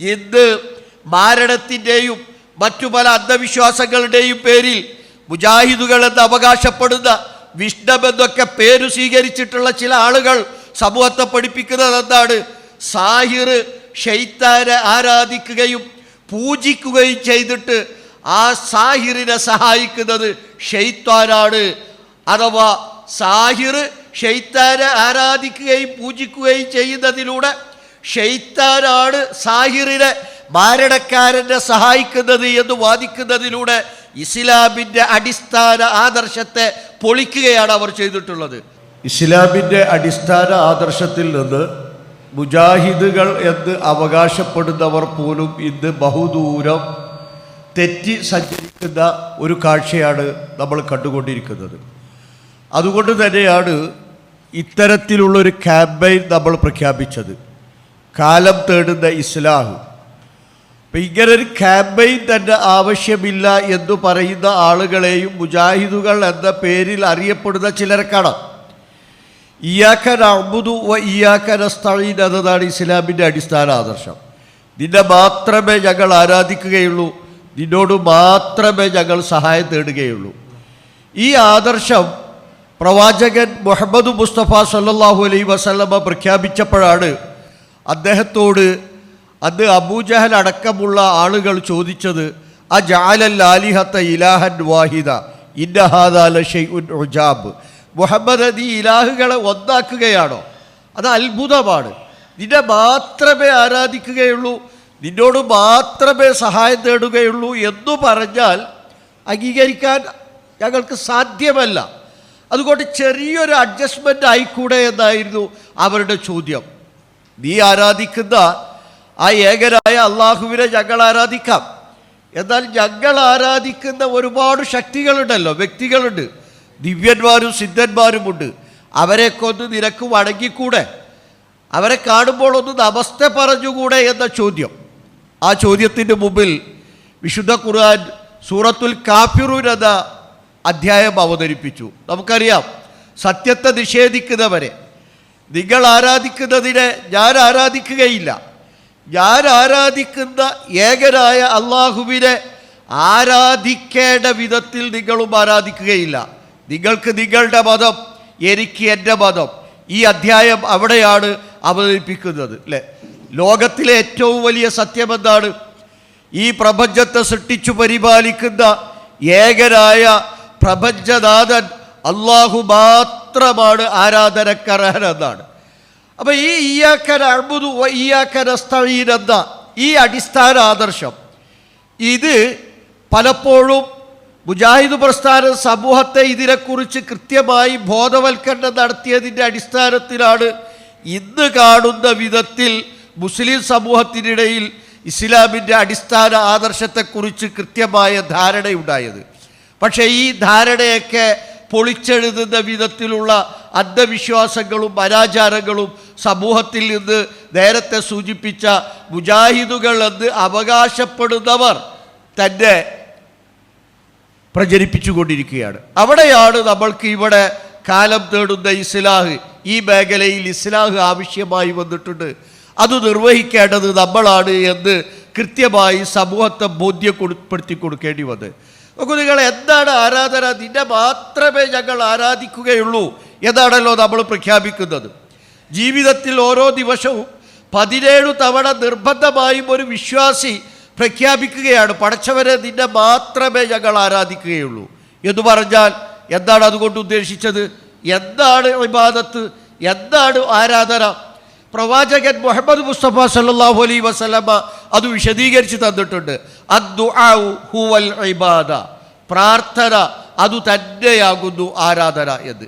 ഇന്ന് മാരണത്തിന്റെയും മറ്റു പല അന്ധവിശ്വാസങ്ങളുടെയും പേരിൽ മുജാഹിദുകൾ എന്ന് അവകാശപ്പെടുന്ന വിഷ്ണമെന്നൊക്കെ പേര് സ്വീകരിച്ചിട്ടുള്ള ചില ആളുകൾ സമൂഹത്തെ പഠിപ്പിക്കുന്നത് എന്താണ് സാഹിർ ഷെയ്ത്താനെ ആരാധിക്കുകയും പൂജിക്കുകയും ചെയ്തിട്ട് ആ സാഹിറിനെ സഹായിക്കുന്നത് ഷെയ്ത്താനാണ്. അഥവാ സാഹിർ ഷെയ്ത്താനെ ആരാധിക്കുകയും പൂജിക്കുകയും ചെയ്യുന്നതിലൂടെ ഷെയ്ത്താനാണ് സാഹിറിനെ മാരടക്കാരനെ സഹായിക്കുന്നത് എന്ന് വാദിക്കുന്നതിലൂടെ ഇസ്ലാമിന്റെ അടിസ്ഥാന ആദർശത്തെ പൊളിക്കുകയാണ് അവർ ചെയ്തിട്ടുള്ളത്. ഇസ്ലാമിന്റെ അടിസ്ഥാന ആദർശത്തിൽ നിന്ന് മുജാഹിദുകൾ എന്ന് അവകാശപ്പെടുന്നവർ പോലും ഇന്ന് ബഹുദൂരം തെറ്റി സഞ്ചരിക്കുന്ന ഒരു കാഴ്ചയാണ് നമ്മൾ കണ്ടുകൊണ്ടിരിക്കുന്നത്. അതുകൊണ്ട് തന്നെയാണ് ഇത്തരത്തിലുള്ളൊരു ക്യാമ്പയിൻ നമ്മൾ പ്രഖ്യാപിച്ചത്. കാലം തേടുന്ന ഇസ്ലാഹ്. അപ്പം ഇങ്ങനൊരു ക്യാമ്പയിൻ തന്നെ ആവശ്യമില്ല എന്ന് പറയുന്ന ആളുകളെയും മുജാഹിദുകൾ എന്ന പേരിൽ അറിയപ്പെടുന്ന ചിലരെ കാണാം. ഇയാക്കൻ അർബുദു വ ഇയാക്കൻ അസ്തഴീൻ എന്നതാണ് ഇസ്ലാമിന്റെ അടിസ്ഥാന ആദർശം. നിന്നെ മാത്രമേ ഞങ്ങൾ ആരാധിക്കുകയുള്ളൂ നിന്നോട് മാത്രമേ ഞങ്ങൾ സഹായം തേടുകയുള്ളൂ. ഈ ആദർശം പ്രവാചകൻ മുഹമ്മദ് മുസ്തഫ സല്ലാഹു അലൈ വസല്ലമ പ്രഖ്യാപിച്ചപ്പോഴാണ് അദ്ദേഹത്തോട് അത് അബൂജഹൽ അടക്കമുള്ള ആളുകൾ ചോദിച്ചത് ആ ജാലൽ ആലിഹത്ത ഇലാഹൻ വാഹിദ ഇന്നഹാദാല റുജാബ് മുഹമ്മദ് നീ ഇലാഹുകളെ ഒന്നാക്കുകയാണോ? അത് അത്ഭുതമാണ്. നിന്നെ മാത്രമേ ആരാധിക്കുകയുള്ളൂ നിന്നോട് മാത്രമേ സഹായം തേടുകയുള്ളൂ എന്നു പറഞ്ഞാൽ അംഗീകരിക്കാൻ ഞങ്ങൾക്ക് സാധ്യമല്ല. അതുകൊണ്ട് ചെറിയൊരു അഡ്ജസ്റ്റ്മെന്റ് ആയിക്കൂടെ എന്നായിരുന്നു അവരുടെ ചോദ്യം. നീ ആരാധിക്കുന്ന ആ ഏകരായ അള്ളാഹുവിനെ ഞങ്ങൾ ആരാധിക്കാം. എന്നാൽ ഞങ്ങൾ ആരാധിക്കുന്ന ഒരുപാട് ശക്തികളുണ്ടല്ലോ വ്യക്തികളുണ്ട്. ദിവ്യന്മാരും സിദ്ധന്മാരുമുണ്ട് അവരെ കൊന്ന് നിനക്ക് വണങ്ങിക്കൂടെ? അവരെ കാണുമ്പോൾ ഒന്ന് നമസ്തെ പറഞ്ഞുകൂടെ എന്ന ചോദ്യം. ആ ചോദ്യത്തിന്റെ മുമ്പിൽ വിശുദ്ധ ഖുർആൻ സൂറത്തുൽ എന്ന അധ്യായം അവതരിപ്പിച്ചു. നമുക്കറിയാം സത്യത്തെ നിഷേധിക്കുന്നവരെ. നിങ്ങൾ ആരാധിക്കുന്നതിനെ ഞാൻ ആരാധിക്കുകയില്ല. ഞാൻ ആരാധിക്കുന്ന ഏകനായ അള്ളാഹുവിനെ ആരാധിക്കേണ്ട വിധത്തിൽ നിങ്ങളും ആരാധിക്കുകയില്ല. നിങ്ങൾക്ക് നിങ്ങളുടെ മതം എനിക്ക് എന്റെ മതം ഈ അധ്യായം അവിടെയാണ് അവതരിപ്പിക്കുന്നത് അല്ലേ? ലോകത്തിലെ ഏറ്റവും വലിയ സത്യം എന്താണ് ഈ പ്രപഞ്ചത്തെ സൃഷ്ടിച്ചു പരിപാലിക്കുന്ന ഏകനായ പ്രപഞ്ചനാഥൻ അള്ളാഹു മാത്രമാണ് ആരാധനക്കർഹൻ എന്നാണ് അപ്പൊ ഈ ഈയാക്കൻ അഴുതു ഈയാക്കൻ അസ്തഴീൻ എന്ന ഈ അടിസ്ഥാന ആദർശം ഇത് പലപ്പോഴും മുജാഹിദ് പ്രസ്ഥാന സമൂഹത്തെ ഇതിനെക്കുറിച്ച് കൃത്യമായി ബോധവൽക്കരണം നടത്തിയതിന്റെ അടിസ്ഥാനത്തിലാണ് ഇന്ന് കാണുന്ന വിധത്തിൽ മുസ്ലിം സമൂഹത്തിനിടയിൽ ഇസ്ലാമിന്റെ അടിസ്ഥാന ആദർശത്തെക്കുറിച്ച് കൃത്യമായ ധാരണയുണ്ടായത്. പക്ഷേ ഈ ധാരണയൊക്കെ പൊളിച്ചെഴുതുന്ന വിധത്തിലുള്ള അന്ധവിശ്വാസങ്ങളും അനാചാരങ്ങളും സമൂഹത്തിൽ നിന്ന് നേരത്തെ സൂചിപ്പിച്ച മുജാഹിദുകൾ എന്ന് അവകാശപ്പെടുന്നവർ തന്നെ പ്രചരിപ്പിച്ചുകൊണ്ടിരിക്കുകയാണ്. അവിടെയാണ് നമ്മൾക്ക് ഇവിടെ കാലം തേടുന്ന ഇസ്ലാഹ്. ഈ മേഖലയിൽ ഇസ്ലാഹ് ആവശ്യമായി വന്നിട്ടുണ്ട്. അത് നിർവഹിക്കേണ്ടത് നമ്മളാണ് എന്ന് കൃത്യമായി സമൂഹത്തെ ബോധ്യപ്പെടുത്തി കൊടുക്കേണ്ടി വന്നത് നോക്കൂ നിങ്ങൾ എന്താണ് ആരാധന? നിന്നെ മാത്രമേ ഞങ്ങൾ ആരാധിക്കുകയുള്ളൂ. എന്നാണല്ലോ നമ്മൾ പ്രഖ്യാപിക്കുന്നത്? ജീവിതത്തിൽ ഓരോ ദിവസവും പതിനേഴു തവണ നിർബന്ധമായും ഒരു വിശ്വാസി പ്രഖ്യാപിക്കുകയാണ്. പടച്ചവരെ നിന്നെ മാത്രമേ ഞങ്ങൾ ആരാധിക്കുകയുള്ളൂ. എന്ന് പറഞ്ഞാൽ എന്താണ് അതുകൊണ്ട് ഉദ്ദേശിച്ചത്? എന്താണ് വിവാദത്ത്? എന്താണ് ആരാധന? പ്രവാചകൻ മുഹമ്മദ് മുസ്തഫ സല്ലാഹു അലൈ വസല്ലമ അത് വിശദീകരിച്ച് തന്നിട്ടുണ്ട്. ഹുവൽ ഇബാദ. പ്രാർത്ഥന അത് തന്നെയാകുന്നു ആരാധന എന്ന്.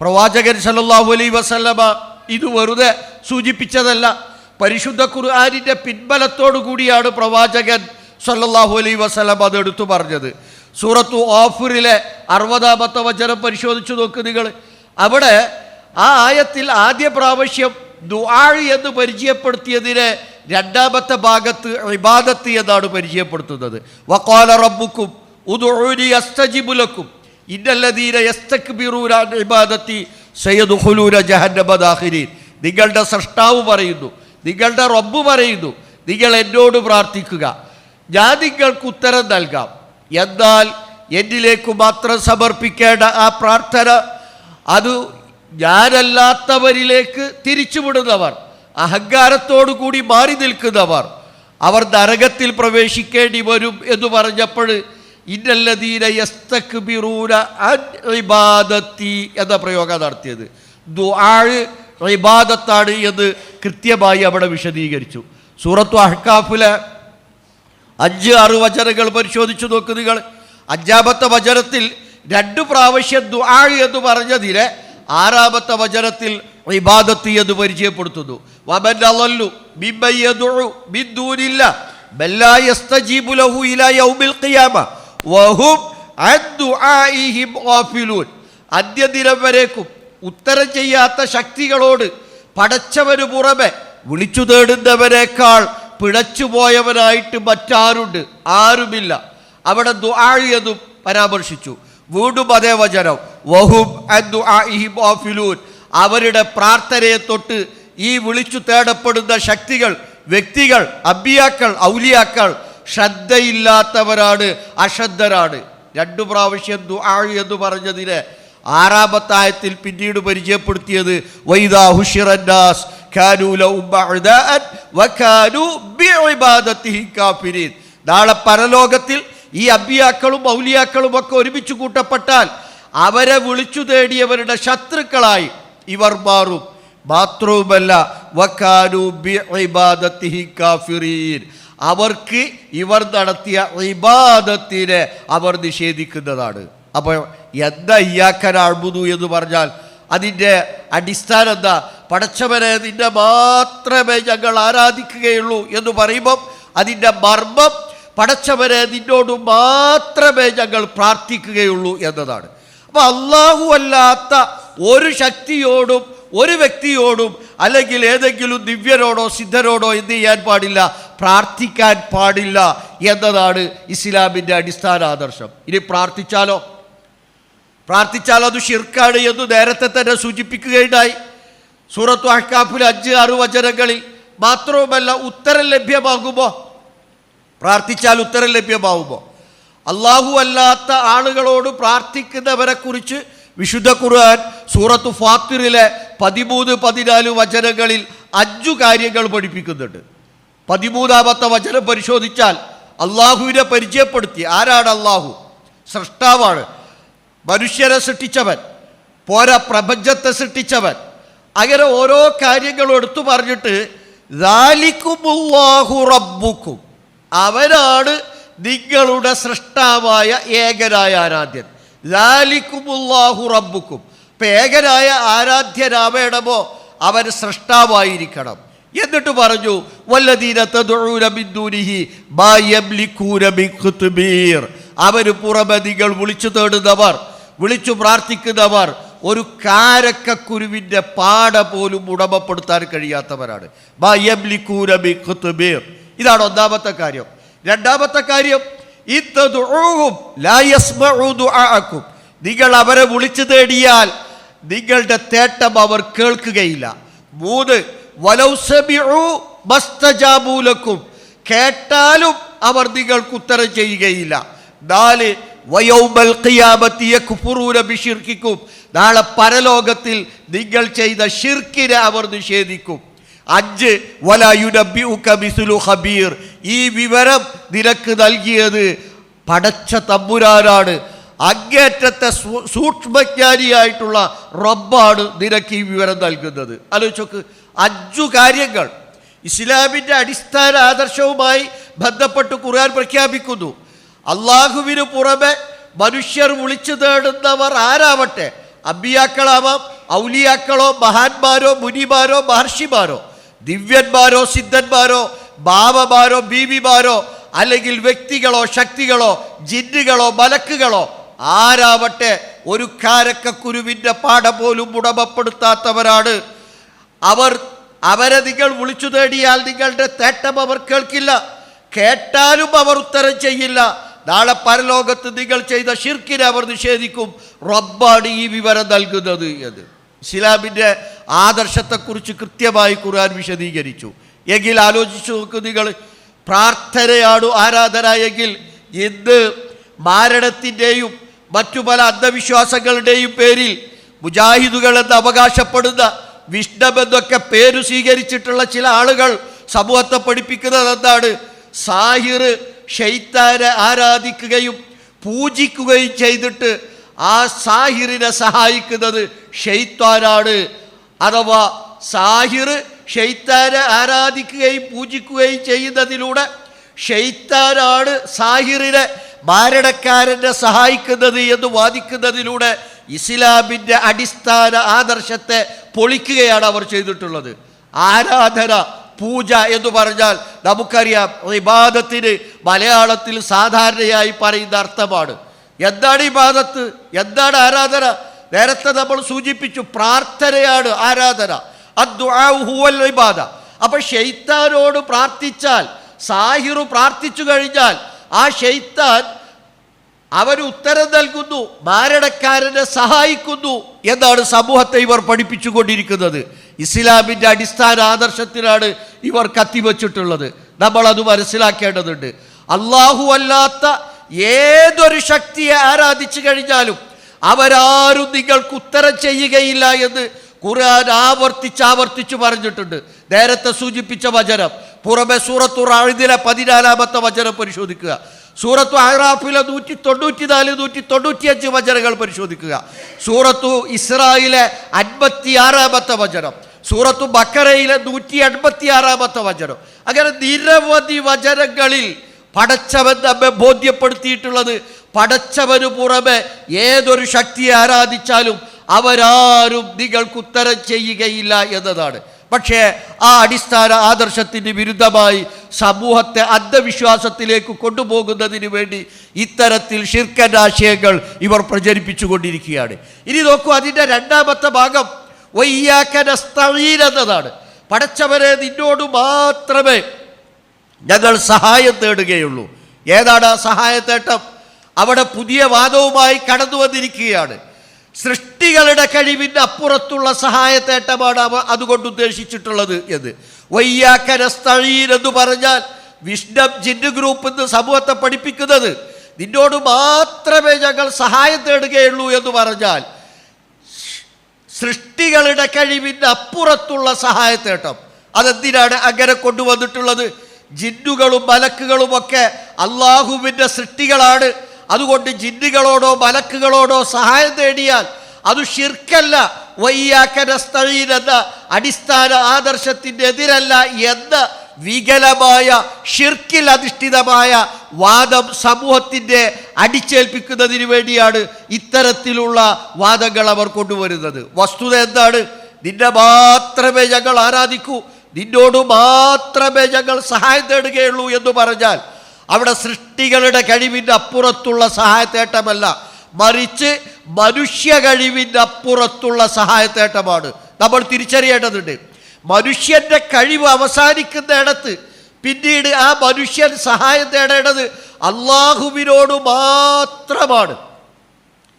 പ്രവാചകൻ സല്ലാഹു അലൈ വസല്ലമ ഇത് വെറുതെ സൂചിപ്പിച്ചതല്ല. പരിശുദ്ധ ഖുർആാനിന്റെ പിൻബലത്തോടു കൂടിയാണ് പ്രവാചകൻ സല്ലാഹു അലൈ വസല്ലം അത് എടുത്തു പറഞ്ഞത്. സൂറത്തു ഓഫറിലെ അറുപതാമത്തെ വചനം പരിശോധിച്ചു നോക്ക് നിങ്ങൾ. അവിടെ ആ ആയത്തിൽ ആദ്യ പ്രാവശ്യം ദുആഴ് എന്ന് പരിചയപ്പെടുത്തിയതിന് രണ്ടാമത്തെ ഭാഗത്ത് ഇബാദത്ത് എന്നാണ് പരിചയപ്പെടുത്തുന്നത്. വക്കാല റബ്ബുക്കും ഉദുഴി അസ്തജിബുലക്കും ഇന്നല്ലദീന എസ്തക് ബിറൂരാൻ ഇബാദത്തി സയ്യദ് ഹുലൂര ജഹന്നബദാഹിരീൻ നിങ്ങളുടെ സൃഷ്ടാവ് പറയുന്നു നിങ്ങളുടെ റബ്ബ് പറയുന്നു നിങ്ങൾ എന്നോട് പ്രാർത്ഥിക്കുക. ഞാൻ നിങ്ങൾക്ക് ഉത്തരം നൽകാം. എന്നാൽ എന്നിലേക്ക് മാത്രം സമർപ്പിക്കേണ്ട ആ പ്രാർത്ഥന അത് ഞാനല്ലാത്തവരിലേക്ക് തിരിച്ചുവിടുന്നവർ അഹങ്കാരത്തോടു കൂടി മാറി നിൽക്കുന്നവർ അവർ നരകത്തിൽ പ്രവേശിക്കേണ്ടി വരും എന്ന് പറഞ്ഞപ്പോൾ ഇന്നല്ലതീന യസ്തക്ബിറൂന ഇബാദത്തി എന്ന പ്രയോഗം നടത്തിയത്. ദുആഴ് എന്ന് കൃത്യമായി അവിടെ വിശദീകരിച്ചു. സൂറത്തു അഹ്കാഫിലെ അഞ്ച് ആറ് വചനങ്ങൾ പരിശോധിച്ചു നോക്ക് നിങ്ങൾ. അഞ്ചാമത്തെ വചനത്തിൽ രണ്ട് പ്രാവശ്യം ദുആ എന്ന് പറഞ്ഞതിലെ ആറാമത്തെ വചനത്തിൽ ഇബാദത്ത് എന്ന് പരിചയപ്പെടുത്തുന്നു. അന്ത്യദിനം വരേക്കും ഉത്തരം ചെയ്യാത്ത ശക്തികളോട് പടച്ചവന് പുറമെ വിളിച്ചു തേടുന്നവരെക്കാൾ പിഴച്ചുപോയവനായിട്ട് മറ്റാരുണ്ട്? ആരുമില്ല. അവിടെ ദുആഴി എന്നും പരാമർശിച്ചു. വീണ്ടും അതേ വചനം. വഹും അൻ ദുആഇഹിം ഗാഫിലൂൻ. അവരുടെ പ്രാർത്ഥനയെ തൊട്ട് ഈ വിളിച്ചു തേടപ്പെടുന്ന ശക്തികൾ വ്യക്തികൾ അബിയാക്കൾ ഔലിയാക്കൾ ശ്രദ്ധയില്ലാത്തവരാണ് അശ്രദ്ധരാണ്. രണ്ടു പ്രാവശ്യം ദുആഴ് എന്ന് പറഞ്ഞതിന് ആറാമത്തായത്തിൽ പിന്നീട് പരിചയപ്പെടുത്തിയത് വൈദാ ഹുഷിറന്നാസ് നാളെ പരലോകത്തിൽ ഈ അബിയാക്കളും ഔലിയാക്കളും ഒക്കെ ഒരുമിച്ച് കൂട്ടപ്പെട്ടാൽ അവരെ വിളിച്ചു തേടിയവരുടെ ശത്രുക്കളായി ഇവർ മാറും. മാത്രവുമല്ല അവർക്ക് ഇവർ നടത്തിയ ഇബാദത്തിനെ അവർ നിഷേധിക്കുന്നതാണ്. അപ്പോൾ എന്താ അഴുതു എന്ന് പറഞ്ഞാൽ അതിന്റെ അടിസ്ഥാനം എന്താ? പടച്ചവനെ നിന്നെ മാത്രമേ ഞങ്ങൾ ആരാധിക്കുകയുള്ളൂ എന്ന് പറയുമ്പം അതിന്റെ മർമ്മം പടച്ചവനെ നിന്നോട് മാത്രമേ ഞങ്ങൾ പ്രാർത്ഥിക്കുകയുള്ളൂ എന്നതാണ്. അപ്പോൾ അള്ളാഹു അല്ലാത്ത ഒരു ശക്തിയോടും ഒരു വ്യക്തിയോടും അല്ലെങ്കിൽ ഏതെങ്കിലും ദിവ്യരോടോ സിദ്ധരോടോ എന്ത് ചെയ്യാൻ പാടില്ല പ്രാർത്ഥിക്കാൻ പാടില്ല എന്നതാണ് ഇസ്ലാമിന്റെ അടിസ്ഥാന ആദർശം. ഇനി പ്രാർത്ഥിച്ചാലോ? പ്രാർത്ഥിച്ചാൽ അത് ഷിർക്കാണ് എന്ന് നേരത്തെ തന്നെ സൂചിപ്പിക്കുകയുണ്ടായി. സൂറത്ത് അഹ്കാഫിൽ അഞ്ച് ആറ് വചനങ്ങളിൽ മാത്രവുമല്ല ഉത്തരം ലഭ്യമാകുമോ? പ്രാർത്ഥിച്ചാൽ ഉത്തരം ലഭ്യമാവുമോ? അള്ളാഹു അല്ലാത്ത ആളുകളോട് പ്രാർത്ഥിക്കുന്നവരെ കുറിച്ച് വിശുദ്ധ ഖുർആൻ സൂറത്ത് ഫാത്തിറിലെ പതിമൂന്ന് പതിനാല് വചനങ്ങളിൽ അഞ്ചു കാര്യങ്ങൾ പഠിപ്പിക്കുന്നുണ്ട്. പതിമൂന്നാമത്തെ വചനം പരിശോധിച്ചാൽ അള്ളാഹുവിനെ പരിചയപ്പെടുത്തി. ആരാണ് അള്ളാഹു സൃഷ്ടാവാണ്. മനുഷ്യരെ സൃഷ്ടിച്ചവൻ. പോരാ പ്രപഞ്ചത്തെ സൃഷ്ടിച്ചവൻ. അങ്ങനെ ഓരോ കാര്യങ്ങളും എടുത്തു പറഞ്ഞിട്ട് ദാലിക്കുമുല്ലാഹു റബ്ബുക്കും അവനാണ് നിങ്ങളുടെ സൃഷ്ടാവായ ഏകനായ ആരാധ്യൻ. ദാലിക്കുമുല്ലാഹു റബ്ബുക്കും. ഇപ്പം ഏകനായ ആരാധ്യനാവേണമോ അവർ സൃഷ്ടാവായിരിക്കണം. എന്നിട്ട് പറഞ്ഞു അവന് പുറമെ നിങ്ങൾ വിളിച്ചു തേടുന്നവർ വിളിച്ചു പ്രാർത്ഥിക്കുന്നവർ ഒരു കാരക്കക്കുരുവിന്റെ പാട പോലും ഉടമപ്പെടുത്താൻ കഴിയാത്തവരാണ്. ഖുത്ബീർ. ഇതാണ് ഒന്നാമത്തെ കാര്യം. രണ്ടാമത്തെ കാര്യം നിങ്ങൾ അവരെ വിളിച്ചു തേടിയാൽ നിങ്ങളുടെ തേട്ടം അവർ കേൾക്കുകയില്ല. മൂന്ന് വലൗ സമിഉ മസ്തജാബൂലക്കും കേട്ടാലും അവർ നിങ്ങൾക്ക് ഉത്തരം ചെയ്യുകയില്ല. നാല് യക്ഫുറൂന ബിശിർക്കിക്കും നാളെ പരലോകത്തിൽ നിങ്ങൾ ചെയ്ത ഷിർക്കിനെ അവർ നിഷേധിക്കും. അഞ്ച് ഹബീർ ഈ വിവരം നിനക്ക് നൽകിയത് പടച്ച തമ്പുരാനാണ്. അങ്ങേറ്റത്തെ സൂക്ഷ്മജ്ഞാനിയായിട്ടുള്ള റബ്ബാണ് നിനക്ക് ഈ വിവരം നൽകുന്നത്. ആലോചിച്ചോക്ക് അഞ്ചു കാര്യങ്ങൾ ഇസ്ലാമിന്റെ അടിസ്ഥാന ആദർശവുമായി ബന്ധപ്പെട്ട് ഖുർആൻ പ്രഖ്യാപിക്കുന്നു. അള്ളാഹുവിന് പുറമെ മനുഷ്യർ വിളിച്ചു തേടുന്നവർ ആരാവട്ടെ? അമ്പിയാക്കളാവാം ഔലിയാക്കളോ മഹാന്മാരോ മുനിമാരോ മഹർഷിമാരോ? ദിവ്യന്മാരോ സിദ്ധന്മാരോ ബാബമാരോ ബീവിമാരോ അല്ലെങ്കിൽ വ്യക്തികളോ ശക്തികളോ ജിന്നുകളോ മലക്കുകളോ ആരാവട്ടെ ഒരു കാരക്കക്കുരുവിന്റെ പാട പോലും ഉടമപ്പെടുത്താത്തവരാണ്. അവർ അവരെ നിങ്ങൾ വിളിച്ചു തേടിയാൽ നിങ്ങളുടെ തേട്ടം അവർ കേൾക്കില്ല. കേട്ടാലും അവർ ഉത്തരം ചെയ്യില്ല. നാളെ പരലോകത്ത് നിങ്ങൾ ചെയ്ത ഷിർക്കിനെ അവർ നിഷേധിക്കും. റബ്ബാണ് ഈ വിവരം നൽകുന്നത് എന്ന്. ഇസ്ലാമിന്റെ ആദർശത്തെക്കുറിച്ച് കൃത്യമായി ഖുർആൻ വിശദീകരിച്ചു. എങ്കിൽ ആലോചിച്ചു നോക്ക് നിങ്ങൾ പ്രാർത്ഥനയാണ് ആരാധന എങ്കിൽ ഇന്ന് മാരണത്തിന്റെയും മറ്റു പല അന്ധവിശ്വാസങ്ങളുടെയും പേരിൽ മുജാഹിദുകൾ എന്ന് അവകാശപ്പെടുന്ന വിഷ്ണമെന്നൊക്കെ പേര് സ്വീകരിച്ചിട്ടുള്ള ചില ആളുകൾ സമൂഹത്തെ പഠിപ്പിക്കുന്നത് എന്താണ് സാഹിർ ഷെയ്ത്താനെ ആരാധിക്കുകയും പൂജിക്കുകയും ചെയ്തിട്ട് ആ സാഹിറിനെ സഹായിക്കുന്നത് ഷെയ്ത്താനാണ്. അഥവാ സാഹിർ ഷെയ്ത്താനെ ആരാധിക്കുകയും പൂജിക്കുകയും ചെയ്യുന്നതിലൂടെ ഷെയ്ത്താനാണ് സാഹിറിനെ മാരണക്കാരനെ സഹായിക്കുന്നത് എന്ന് വാദിക്കുന്നതിലൂടെ ഇസ്ലാമിന്റെ അടിസ്ഥാന ആദർശത്തെ പൊളിക്കുകയാണ് അവർ ചെയ്തിട്ടുള്ളത്. ആരാധന പൂജ എന്ന് പറഞ്ഞാൽ നമുക്കറിയാം വിവാദത്തിന് മലയാളത്തിൽ സാധാരണയായി പറയുന്ന അർത്ഥമാണ്. എന്താണ് ഈ ഭാഗത്ത് എന്താണ് ആരാധന. നേരത്തെ നമ്മൾ സൂചിപ്പിച്ചു പ്രാർത്ഥനയാണ് ആരാധന. അദ്ദുആഉ ഹുവൽ ഇബാദ. അപ്പൊ ഷെയ്ത്താനോട് പ്രാർത്ഥിച്ചാൽ സാഹിറു പ്രാർത്ഥിച്ചു കഴിഞ്ഞാൽ ആ ഷെയ്ത്താൻ അവന് ഉത്തരം നൽകുന്നു മാരണക്കാരനെ സഹായിക്കുന്നു എന്നാണ് സമൂഹത്തെ ഇവർ പഠിപ്പിച്ചുകൊണ്ടിരിക്കുന്നത്. ഇസ്ലാമിന്റെ അടിസ്ഥാന ആദർശത്തിലാണ് ഇവർ കത്തിവച്ചിട്ടുള്ളത്. നമ്മൾ അത് മനസ്സിലാക്കേണ്ടതുണ്ട്. അള്ളാഹു അല്ലാത്ത ഏതൊരു ശക്തിയെ ആരാധിച്ചു കഴിഞ്ഞാലും അവരാരും നിങ്ങൾക്ക് ഉത്തരം ചെയ്യുകയില്ല എന്ന് ഖുർആൻ ആവർത്തിച്ച് ആവർത്തിച്ച് പറഞ്ഞിട്ടുണ്ട്. നേരത്തെ സൂചിപ്പിച്ച വചനം പുറമെ സൂറത്തു റാഴിദിലെ പതിനാലാമത്തെ വചനം പരിശോധിക്കുക. സൂറത്തു അഹ്റാഫിലെ നൂറ്റി തൊണ്ണൂറ്റിനാല് നൂറ്റി തൊണ്ണൂറ്റിയഞ്ച് വചനങ്ങൾ പരിശോധിക്കുക. സൂറത്തു ഇസ്രായിലെ അൻപത്തി ആറാമത്തെ വചനം സൂറത്തു ബക്കറയിലെ നൂറ്റി എൺപത്തി ആറാമത്തെ വചനം. അങ്ങനെ നിരവധി വചനങ്ങളിൽ പടച്ചവൻ നമ്മെ ബോധ്യപ്പെടുത്തിയിട്ടുള്ളത്. പടച്ചവന് പുറമെ ഏതൊരു ശക്തിയെ ആരാധിച്ചാലും അവരാരും നിങ്ങൾക്ക് ഉത്തരം ചെയ്യുകയില്ല എന്നതാണ്. പക്ഷേ ആ അടിസ്ഥാന ആദർശത്തിന് വിരുദ്ധമായി സമൂഹത്തെ അന്ധവിശ്വാസത്തിലേക്ക് കൊണ്ടുപോകുന്നതിന് വേണ്ടി ഇത്തരത്തിൽ ഷിർക്കൻ ആശയങ്ങൾ ഇവർ പ്രചരിപ്പിച്ചുകൊണ്ടിരിക്കുകയാണ്. ഇനി നോക്കൂ അതിന്റെ രണ്ടാമത്തെ ഭാഗം വയ്യാക്കനസ്തീൻ എന്നതാണ്. പടച്ചവരെ നിന്നോട് മാത്രമേ ഞങ്ങൾ സഹായം തേടുകയുള്ളൂ. ഏതാണ് ആ സഹായത്തേട്ടം അവിടെ പുതിയ വാദവുമായി കടന്നു വന്നിരിക്കുകയാണ്. സൃഷ്ടികളുടെ കഴിവിന്റെ അപ്പുറത്തുള്ള സഹായത്തേട്ടമാണ് അവ അതുകൊണ്ട് ഉദ്ദേശിച്ചിട്ടുള്ളത് എന്ന്. വയ്യാക്കനസ്തഴീൻ എന്ന് പറഞ്ഞാൽ വിഷ്ണം ജിന്ന് ഗ്രൂപ്പ് എന്ന് സമൂഹത്തെ പഠിപ്പിക്കുന്നത്. നിന്നോട് മാത്രമേ ഞങ്ങൾ സഹായം തേടുകയുള്ളൂ എന്ന് പറഞ്ഞാൽ സൃഷ്ടികളുടെ കഴിവിന്റെ അപ്പുറത്തുള്ള സഹായത്തേട്ടം അതെന്തിനാണ് അങ്ങനെ കൊണ്ടുവന്നിട്ടുള്ളത്? ജിന്നുകളും മലക്കുകളും ഒക്കെ അള്ളാഹുവിന്റെ സൃഷ്ടികളാണ്. അതുകൊണ്ട് ജിന്നുകളോടോ മലക്കുകളോടോ സഹായം തേടിയാൽ അത് ഷിർക്കല്ല വയ്യാക്കനസ്തഴീൻ എന്ന അടിസ്ഥാന ആദർശത്തിന്റെ എതിരല്ല എന്ന വികലമായ ഷിർക്കിൽ അധിഷ്ഠിതമായ വാദം സമൂഹത്തിന്റെ അടിച്ചേൽപ്പിക്കുന്നതിന് വേണ്ടിയാണ് ഇത്തരത്തിലുള്ള വാദങ്ങൾ അവർ കൊണ്ടുവരുന്നത്. വസ്തുത എന്താണ്? നിന്നെ മാത്രമേ ഞങ്ങൾ ആരാധിക്കൂ. നിന്നോട് മാത്രമേ ഞങ്ങൾ സഹായം തേടുകയുള്ളൂ എന്ന് പറഞ്ഞാൽ അവിടെ സൃഷ്ടികളുടെ കഴിവിന്റെ അപ്പുറത്തുള്ള സഹായത്തേട്ടമല്ല മറിച്ച് മനുഷ്യ കഴിവിന്റെ അപ്പുറത്തുള്ള സഹായത്തേട്ടമാണ് നമ്മൾ തിരിച്ചറിയേണ്ടതുണ്ട്. മനുഷ്യന്റെ കഴിവ് അവസാനിക്കുന്നിടത്ത് പിന്നീട് ആ മനുഷ്യൻ സഹായം തേടേണ്ടത് അള്ളാഹുവിനോട് മാത്രമാണ്.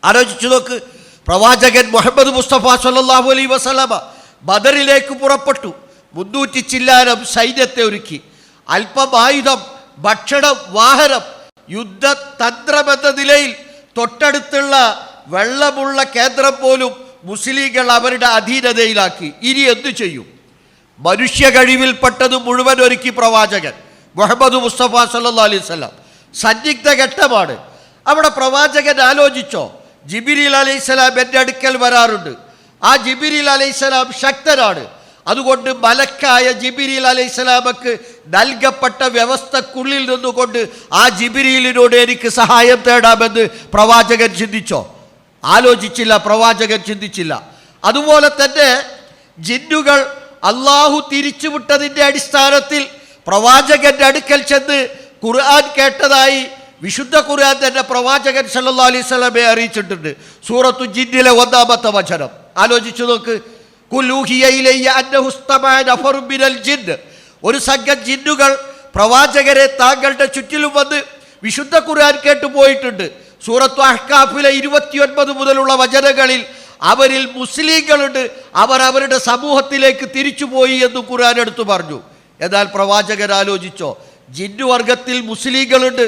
ആലോചിച്ചു നോക്ക്. പ്രവാചകൻ മുഹമ്മദ് മുസ്തഫ സല്ലല്ലാഹു അലൈ വസലമ ബദറിലേക്ക് പുറപ്പെട്ടു. മുന്നൂറ്റി ചില്ലാനം സൈന്യത്തെ ഒരുക്കി. അല്പമായുധം ഭക്ഷണം വാഹനം യുദ്ധ തന്ത്രമെന്ന നിലയിൽ തൊട്ടടുത്തുള്ള വെള്ളമുള്ള കേന്ദ്രം പോലും മുസ്ലിങ്ങൾ അവരുടെ അധീനതയിലാക്കി. ഇനി എന്തു ചെയ്യും? മനുഷ്യ കഴിവിൽപ്പെട്ടത് മുഴുവൻ ഒരുക്കി പ്രവാചകൻ മുഹമ്മദ് മുസ്തഫ സല്ലാ അലൈഹി സ്വലാം സന്നിഗ്ധ ഘട്ടമാണ്. അവിടെ പ്രവാചകൻ ആലോചിച്ചോ? ജിബിരിൽ അലൈഹിസ്സലാം എന്റെ അടുക്കൽ വരാറുണ്ട്. ആ ജിബിരിൽ അലൈഹിസ്സലാം ശക്തനാണ്. അതുകൊണ്ട് മലക്കായ ജിബിരിൽ അലൈഹിസ്സലാമക്ക് നൽകപ്പെട്ട വ്യവസ്ഥക്കുള്ളിൽ നിന്നുകൊണ്ട് ആ ജിബിരിയിലിനോട് എനിക്ക് സഹായം തേടാമെന്ന് പ്രവാചകൻ ചിന്തിച്ചോ? ആലോചിച്ചില്ല പ്രവാചകൻ ചിന്തിച്ചില്ല. അതുപോലെ തന്നെ ജിന്നുകൾ അള്ളാഹു തിരിച്ചുവിട്ടതിന്റെ അടിസ്ഥാനത്തിൽ പ്രവാചകന്റെ അടുക്കൽ ചെന്ന് ഖുർആൻ കേട്ടതായി വിശുദ്ധ ഖുർആൻ തന്നെ പ്രവാചകൻ സല്ലാ അലൈഹി സ്വലമെ അറിയിച്ചിട്ടുണ്ട്. സൂറത്തു ജിന്നിലെ ഒന്നാമത്തെ വചനം. ആലോചിച്ചു നോക്ക്. ഒരു സംഘം ജിന്നുകൾ പ്രവാചകരെ താങ്കളുടെ ചുറ്റിലും വന്ന് വിശുദ്ധ ഖുർആൻ കേട്ടു പോയിട്ടുണ്ട്. സൂറത്തു അഹ്കാഫിലെ ഇരുപത്തിയൊൻപത് മുതലുള്ള വചനങ്ങളിൽ അവരിൽ മുസ്ലിങ്ങളുണ്ട്. അവർ അവരുടെ സമൂഹത്തിലേക്ക് തിരിച്ചുപോയി എന്ന് ഖുർആൻ എടുത്തു പറഞ്ഞു. എന്നാൽ പ്രവാചകൻ ആലോചിച്ചോ ജിന്നുവർഗത്തിൽ മുസ്ലിങ്ങളുണ്ട്.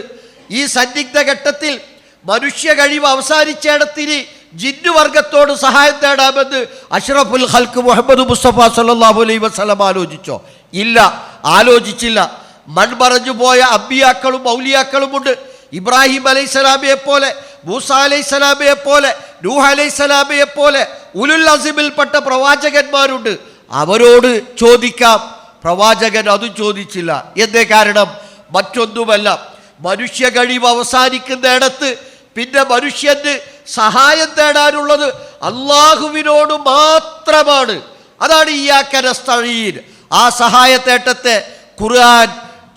ഈ സന്നിഗ്ധ ഘട്ടത്തിൽ മനുഷ്യ കഴിവ് അവസാനിച്ചിടത്തിന് ജിന്നുവർഗത്തോട് സഹായം തേടാമെന്ന് അഷ്റഫുൽ ഹൽക്ക് മുഹമ്മദ് മുസ്തഫ സല്ലാഹു അലൈ വസ്ലം ആലോചിച്ചോ? ഇല്ല. ആലോചിച്ചില്ല. മൺമറഞ്ഞു പോയ അമ്പിയാക്കളും മൗലിയാക്കളുമുണ്ട് ഇബ്രാഹിം അലൈഹിസ്സലാമയെ പോലെ മൂസ അലൈഹിസ്സലാമയെ പോലെ നൂഹ് അലൈഹിസ്സലാമയെ പോലെ ഉലുൽ അസിമിൽപ്പെട്ട പ്രവാചകന്മാരുണ്ട്. അവരോട് ചോദിക്കാം. പ്രവാചകൻ അതും ചോദിച്ചില്ല. എന്തേ കാരണം? മറ്റൊന്നുമല്ല. മനുഷ്യ കഴിവ് അവസാനിക്കുന്നിടത്ത് പിന്നെ മനുഷ്യന് സഹായം തേടാനുള്ളത് അള്ളാഹുവിനോട് മാത്രമാണ്. അതാണ് ഈ ഇയാക്കനസ്തഴീൻ ആ സഹായത്തേട്ടത്തെ ഖുർആൻ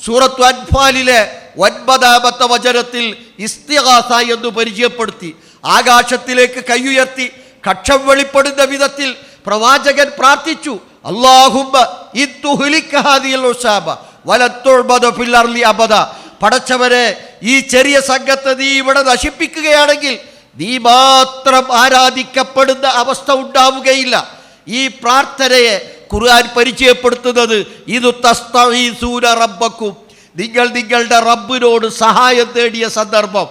സൂറത്ത് അൻഫാലിലെ ഒൻപതാമത്തെ വചനത്തിൽ ഇസ്തിഹാസ എന്ന് പരിചയപ്പെടുത്തി ആകാശത്തിലേക്ക് കൈയുയർത്തി കക്ഷം വെളിപ്പെടുന്ന വിധത്തിൽ പ്രവാചകൻ പ്രാർത്ഥിച്ചു അബദ. പടച്ചവരെ ഈ ചെറിയ സംഘത്തെ നീ ഇവിടെ നശിപ്പിക്കുകയാണെങ്കിൽ നീ മാത്രം ആരാധിക്കപ്പെടുന്ന അവസ്ഥ ഉണ്ടാവുകയില്ല. ഈ പ്രാർത്ഥനയെ ഖുർആൻ പരിചയപ്പെടുത്തുന്നത് ഇത് തസ്തീസൂര റബ്ബക്കും. നിങ്ങൾ നിങ്ങളുടെ റബ്ബിനോട് സഹായം തേടിയ സന്ദർഭം.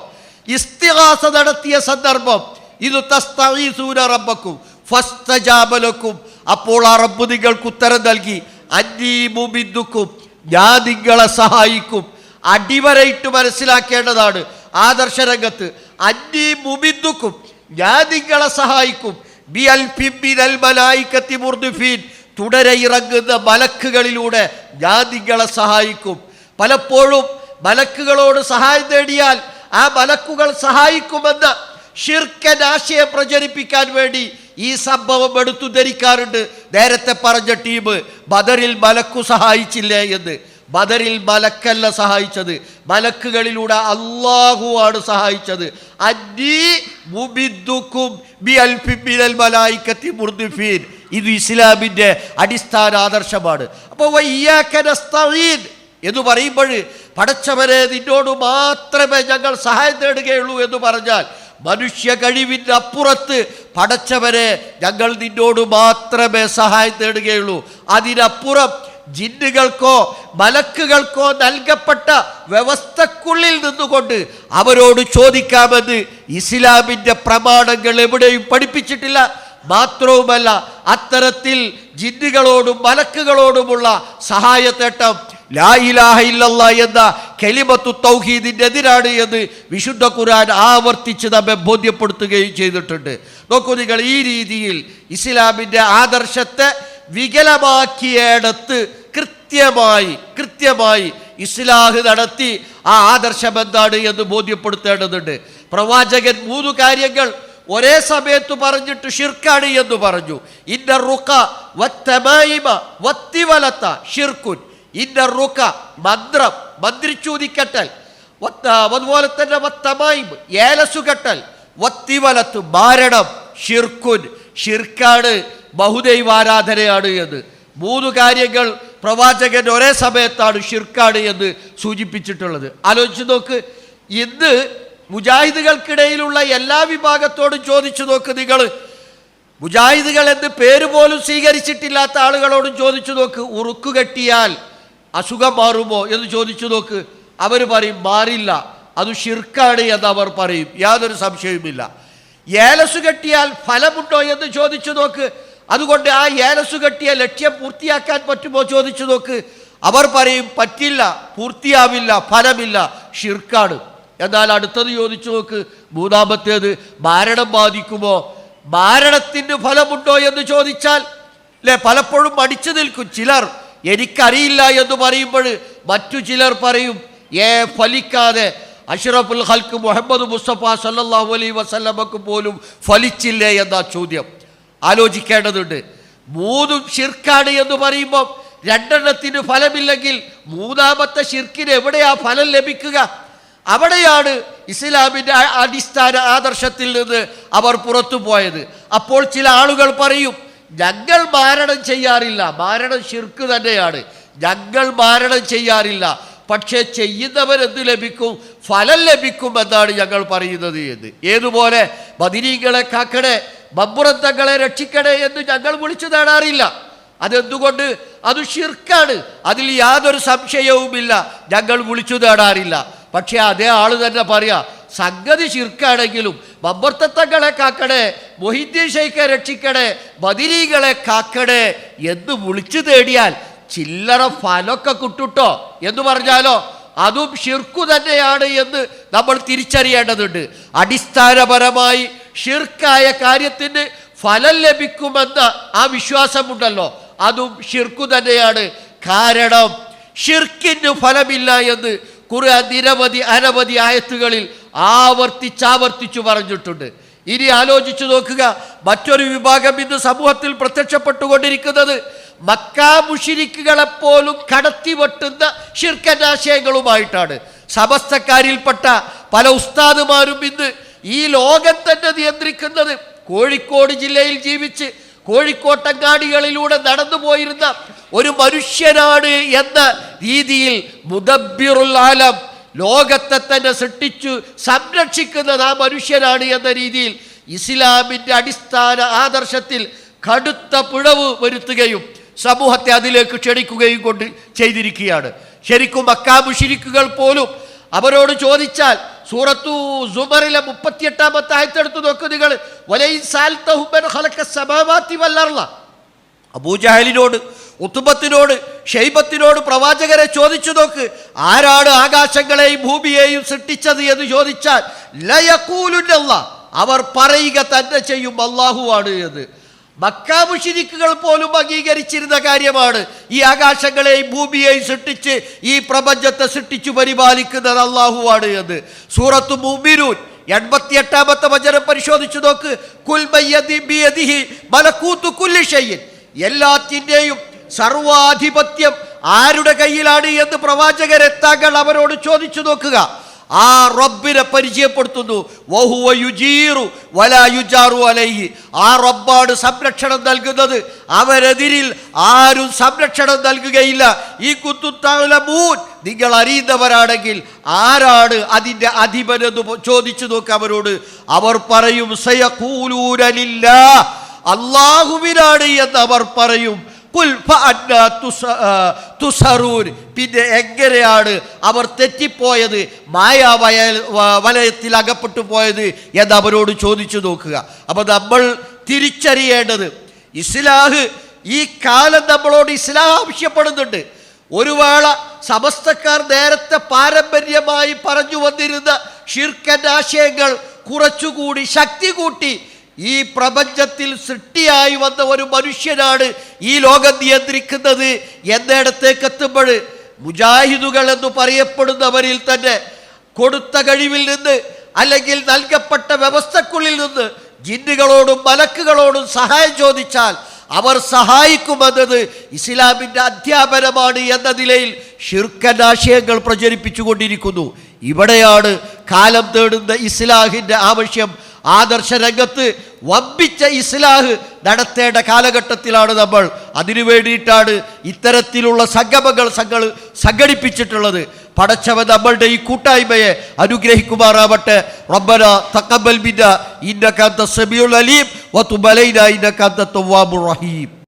ഇസ്തിഹാസ നടത്തിയ സന്ദർഭം. ഇത് തസ്തീസൂര റബ്ബക്കും. ഫസ്തജാബലക്കും അപ്പോൾ ആ റബ്ബ് നിങ്ങൾക്ക് ഉത്തരം നൽകി. അന്നീമുബിന്ദുക്കും ഞാൻ നിങ്ങളെ സഹായിക്കും. അടിവരയിട്ട് മനസ്സിലാക്കേണ്ടതാണ്. ആദർശ രംഗത്ത് അന്നീ മുമിന്ദുക്കും ഞാൻ നിങ്ങളെ സഹായിക്കും. ബി അൽഫിൻ മിനൽ മലായികത്തി മുർദിഫീൻ തുടരെ ഇറങ്ങുന്ന മലക്കുകളിലൂടെ ഞാൻ നിങ്ങളെ സഹായിക്കും. പലപ്പോഴും മലക്കുകളോട് സഹായം തേടിയാൽ ആ മലക്കുകൾ സഹായിക്കുമെന്ന് ഷിർക്കൻ ആശയം പ്രചരിപ്പിക്കാൻ വേണ്ടി ഈ സംഭവം എടുത്തു ധരിക്കാറുണ്ട് നേരത്തെ പറഞ്ഞ ടീം ബദറിൽ മലക്കു സഹായിച്ചില്ലേ എന്ന്. ബദറിൽ മലക്കല്ല സഹായിച്ചത്. മലക്കുകളിലൂടെ അള്ളാഹു ആണ് സഹായിച്ചത്. ഇത് ഇസ്ലാമിന്റെ അടിസ്ഥാന ആദർശമാണ്. അപ്പോൾ എന്ന് പറയുമ്പോൾ പടച്ചവരെ നിന്നോട് മാത്രമേ ഞങ്ങൾ സഹായം തേടുകയുള്ളൂ എന്ന് പറഞ്ഞാൽ മനുഷ്യ കഴിവിന്റെ അപ്പുറത്ത് പടച്ചവരെ ഞങ്ങൾ നിന്നോട് മാത്രമേ സഹായം തേടുകയുള്ളൂ. അതിനപ്പുറം ജിന്നുകൾക്കോ മലക്കുകൾക്കോ നൽകപ്പെട്ട വ്യവസ്ഥക്കുള്ളിൽ നിന്നുകൊണ്ട് അവരോട് ചോദിക്കാമെന്ന് ഇസ്ലാമിന്റെ പ്രമാണങ്ങൾ എവിടെയും പഠിപ്പിച്ചിട്ടില്ല. മാത്രവുമല്ല അത്തരത്തിൽ ജിന്നുകളോടും മലക്കുകളോടുമുള്ള സഹായത്തേട്ടം ലാ ഇലാഹ ഇല്ലല്ലാ എന്ന കെലിമത്തു തൗഹീദിന്റെ എതിരാണ് എന്ന് വിശുദ്ധ ഖുർആൻ ആവർത്തിച്ച് നമ്മെ ബോധ്യപ്പെടുത്തുകയും ചെയ്തിട്ടുണ്ട്. നോക്കൂ നിങ്ങൾ ഈ രീതിയിൽ ഇസ്ലാമിന്റെ ആദർശത്തെ വികലമാക്കിയിടത്ത് കൃത്യമായി കൃത്യമായി ഇസ്ലാഹ് നടത്തി ആ ആദർശം എന്താണ് എന്ന് ബോധ്യപ്പെടുത്തേണ്ടതുണ്ട്. പ്രവാചകൻ മൂന്ന് കാര്യങ്ങൾ ഒരേ സമയത്ത് പറഞ്ഞിട്ട് ഷിർക്കാണ് എന്ന് പറഞ്ഞു. ഇന്ന റുക്ക വത്തമായിമ വത്തിവലത്ത ഷിർക്കുൻ ഇന്ന റുക്ക മന്ത്രം മന്ത്രിച്ചൂതിക്കട്ടൽ. അതുപോലെ തന്നെ വത്തമായിം ഏലസുകെട്ടൽ. വത്തിവലത്ത് മാരണം ഷിർക്കുൻ ഷിർക്കാണ് ബഹുദൈവാരാധനയാണ് എന്ന്. മൂന്ന് കാര്യങ്ങൾ പ്രവാചകൻ ഒരേ സമയത്താണ് ഷിർക്കാണ് എന്ന് സൂചിപ്പിച്ചിട്ടുള്ളത്. ആലോചിച്ച് നോക്ക് ഇന്ന് മുജാഹിദുകൾക്കിടയിലുള്ള എല്ലാ വിഭാഗത്തോടും ചോദിച്ചു നോക്ക് നിങ്ങൾ. മുജാഹിദുകൾ എന്ന് പേര് പോലും സ്വീകരിച്ചിട്ടില്ലാത്ത ആളുകളോടും ചോദിച്ചു നോക്ക് ഉറുക്കു കെട്ടിയാൽ അസുഖം മാറുമോ എന്ന് ചോദിച്ചു നോക്ക്. അവർ പറയും മാറില്ല. അത് ഷിർക്കാണ് എന്ന് അവർ പറയും. യാതൊരു സംശയവുമില്ല. ഏലസ് കെട്ടിയാൽ ഫലമുണ്ടോ എന്ന് ചോദിച്ചു നോക്ക്. അതുകൊണ്ട് ആ ഏലസ് കെട്ടിയ ലക്ഷ്യം പൂർത്തിയാക്കാൻ പറ്റുമോ ചോദിച്ചു നോക്ക്. അവർ പറയും പറ്റില്ല പൂർത്തിയാവില്ല ഫലമില്ല ഷിർക്കാണ് എന്നാൽ അടുത്തത് ചോദിച്ചു നോക്ക് മൂന്നാമത്തേത് മാരണം ബാധിക്കുമോ? മാരണത്തിന് ഫലമുണ്ടോ എന്ന് ചോദിച്ചാൽ അല്ലെ പലപ്പോഴും മടിച്ചു നിൽക്കും ചിലർ. എനിക്കറിയില്ല എന്ന് പറയുമ്പോൾ മറ്റു ചിലർ പറയും ഏ ഫലിക്കാതെ അഷ്റഫുൽ ഹൽക്ക് മുഹമ്മദ് മുസ്തഫ സല്ലാഹു അലൈ വസല്ലമക്ക് പോലും ഫലിച്ചില്ലേ എന്ന ചോദ്യം. ആലോചിക്കേണ്ടതുണ്ട്. മൂന്നും ഷിർക്കാണ് എന്ന് പറയുമ്പോൾ രണ്ടെണ്ണത്തിന് ഫലമില്ലെങ്കിൽ മൂന്നാമത്തെ ഷിർക്കിന് എവിടെയാ ഫലം ലഭിക്കുക? അവിടെയാണ് ഇസ്ലാമിന്റെ അടിസ്ഥാന ആദർശത്തിൽ നിന്ന് അവർ പുറത്തു പോയത്. അപ്പോൾ ചില ആളുകൾ പറയും ഞങ്ങൾ മാരണം ചെയ്യാറില്ല. മാരണം ഷിർക്ക് തന്നെയാണ്. ഞങ്ങൾ മാരണം ചെയ്യാറില്ല. പക്ഷേ ചെയ്യുന്നവരെന്ത് ലഭിക്കും? ഫലം ലഭിക്കും എന്നാണ് ഞങ്ങൾ പറയുന്നത് എന്ന്. ഏതുപോലെ? ബദിനീകളെ കാക്കണേ ബമ്പുറത്തങ്ങളെ രക്ഷിക്കണേ എന്ന് ഞങ്ങൾ വിളിച്ചു നേടാറില്ല അതെന്തുകൊണ്ട്? അത് ഷിർക്കാണ് അതിൽ യാതൊരു സംശയവുമില്ല. ഞങ്ങൾ വിളിച്ചു നേടാറില്ല പക്ഷേ അതേ ആൾ തന്നെ പറയാ സംഗതി ശിർക്കാണെങ്കിലും മമ്പർത്തങ്ങളെ കാക്കണേ മൊഹിദ്ദീൻ ഷെയ്ഖെ രക്ഷിക്കണേ ബദിരീകളെ കാക്കണേ എന്ന് വിളിച്ചു തേടിയാൽ ചില്ലറ ഫലമൊക്കെ കിട്ടുട്ടോ എന്ന് പറഞ്ഞാലോ അതും ഷിർക്കു തന്നെയാണ് എന്ന് നമ്മൾ തിരിച്ചറിയേണ്ടതുണ്ട്. അടിസ്ഥാനപരമായി ഷിർക്കായ കാര്യത്തിന് ഫലം ലഭിക്കുമെന്ന ആ വിശ്വാസമുണ്ടല്ലോ. അതും ഷിർക്കു തന്നെയാണ്. കാരണം ഷിർക്കിന് ഫലമില്ല എന്ന് കുറെ നിരവധി അനവധി ആയത്തുകളിൽ ആവർത്തിച്ചാവർത്തിച്ചു പറഞ്ഞിട്ടുണ്ട്. ഇനി ആലോചിച്ചു നോക്കുക മറ്റൊരു വിഭാഗം ഇന്ന് സമൂഹത്തിൽ പ്രത്യക്ഷപ്പെട്ടുകൊണ്ടിരിക്കുന്നത് മക്കാ മുഷിരിക്കുകളെ പോലും കടത്തിവെട്ടുന്ന ശിർക്കനാശയങ്ങളുമായിട്ടാണ് സമസ്തക്കാരിൽപ്പെട്ട പല ഉസ്താദുമാരും ഇന്ന് ഈ ലോകം തന്നെ നിയന്ത്രിക്കുന്നത്. കോഴിക്കോട് ജില്ലയിൽ ജീവിച്ച് കോഴിക്കോട്ടങ്ങാടികളിലൂടെ നടന്നു പോയിരുന്ന ഒരു മനുഷ്യനാണ് എന്ന രീതിയിൽ മുദബിറുൽ ആലം ലോകത്തെ തന്നെ സൃഷ്ടിച്ചു സംരക്ഷിക്കുന്നത് ആ മനുഷ്യനാണ് എന്ന രീതിയിൽ ഇസ്ലാമിന്റെ അടിസ്ഥാന ആദർശത്തിൽ കടുത്ത പിഴവ് വരുത്തുകയും സമൂഹത്തെ അതിലേക്ക് ക്ഷണിക്കുകയും കൊണ്ട് ചെയ്തിരിക്കുകയാണ്. ശരിക്കും മക്കാമുഷിരിക്കുകൾ പോലും അവരോട് ചോദിച്ചാൽ സൂറത്തു സുമറിലെ മുപ്പത്തിയെട്ടാമത്തെ ആയത്തെടുത്ത് നോക്കൂ നിങ്ങൾ. അബൂജഹലിനോട് ഉത്തുബത്തിനോട് ഷെയ്ബത്തിനോട് പ്രവാചകരെ ചോദിച്ചു നോക്ക്. ആരാണ് ആകാശങ്ങളെയും ഭൂമിയെയും സൃഷ്ടിച്ചത് എന്ന് ചോദിച്ചാൽ ലയക്കൂലുന്നല്ല അവർ പറയുക തന്നെ ചെയ്യും അള്ളാഹുവാണ് എന്ന്. മക്കാമുഷിരിക്കുകൾ പോലും അംഗീകരിച്ചിരുന്ന കാര്യമാണ് ഈ ആകാശങ്ങളെയും ഭൂമിയെയും സൃഷ്ടിച്ച് ഈ പ്രപഞ്ചത്തെ സൃഷ്ടിച്ചു പരിപാലിക്കുന്നത് അള്ളാഹുവാണ് എന്ന്. സൂറത്ത് മുമിനൂൻ എൺപത്തിയെട്ടാമത്തെ വചനം പരിശോധിച്ചു നോക്ക്. മലക്കൂത്തു കുല്ലി ഷയ്യിൻ എല്ലാത്തിന്റെയും സർവാധിപത്യം ആരുടെ കയ്യിലാണ് എന്ന് പ്രവാചകരെ താങ്കൾ അവരോട് ചോദിച്ചു നോക്കുക. ആ റബ്ബിനെ പരിചയപ്പെടുത്തുന്നു. വഹുവ യുജീറു വല യുജാറു അലൈഹി. ആ റബ്ബാണ് സംരക്ഷണം നൽകുന്നത്. അവരെതിരിൽ ആരും സംരക്ഷണം നൽകുകയില്ല. ഈ കുത്തുത്താലമൂൻ നിങ്ങൾ അറിയുന്നവരാണെങ്കിൽ ആരാണ് അതിന്റെ അധിപനെന്ന് ചോദിച്ചു നോക്ക് അവരോട്. അവർ പറയും സയഖൂലൂനലില്ല അള്ളാഹുവിനാണ് എന്ന് അവർ പറയും. തുസറൂൻ. പിന്നെ എങ്ങനെയാണ് അവർ തെറ്റിപ്പോയത്? മായാ വയ വലയത്തിൽ അകപ്പെട്ടു പോയത് എന്ന് അവരോട് ചോദിച്ചു നോക്കുക. അപ്പോൾ നമ്മൾ തിരിച്ചറിയേണ്ടത് ഇസ്ലാഹ് ഈ കാലം നമ്മളോട് ഇസ്ലാഹ് ആവശ്യപ്പെടുന്നുണ്ട്. ഒരു വേള സമസ്തക്കാർ നേരത്തെ പാരമ്പര്യമായി പറഞ്ഞു വന്നിരുന്ന ഷിർക്കൻ ആശയങ്ങൾ കുറച്ചുകൂടി ശക്തി കൂട്ടി ഈ പ്രപഞ്ചത്തിൽ സൃഷ്ടിയായി വന്ന ഒരു മനുഷ്യനാണ് ഈ ലോകം നിയന്ത്രിക്കുന്നത് എന്നിടത്തേക്ക് എത്തുമ്പോൾ മുജാഹിദുകൾ എന്ന് പറയപ്പെടുന്നവരിൽ തന്നെ കൊടുത്ത കഴിവിൽ നിന്ന് അല്ലെങ്കിൽ നൽകപ്പെട്ട വ്യവസ്ഥക്കുള്ളിൽ നിന്ന് ജിന്നുകളോടും മലക്കുകളോടും സഹായം ചോദിച്ചാൽ അവർ സഹായിക്കുമെന്നത് ഇസ്ലാമിന്റെ അധ്യാപനമാണ് എന്ന നിലയിൽ ഷിർക്കൻ ആശയങ്ങൾ പ്രചരിപ്പിച്ചുകൊണ്ടിരിക്കുന്നു. ഇവിടെയാണ് കാലം തേടുന്ന ഇസ്ലാഹിന്റെ ആവശ്യം ആദർശ രംഗത്ത് വമ്പിച്ച ഇസ്ലാഹ് നടത്തേണ്ട കാലഘട്ടത്തിലാണ് നമ്മൾ. അതിനു വേണ്ടിയിട്ടാണ് ഇത്തരത്തിലുള്ള സംഗമങ്ങൾ സംഘ സംഘടിപ്പിച്ചിട്ടുള്ളത്. പടച്ചവൻ നമ്മളുടെ ഈ കൂട്ടായ്മയെ അനുഗ്രഹിക്കുമാറാവട്ടെ. റബ്ബന തഖബ്ബൽ മിന്ന ഇന്നക അന്ത സമീഉൽ അലീം വതുബ് അലൈനാ ഇന്നക അന്ത തവ്വാബുർ റഹീം.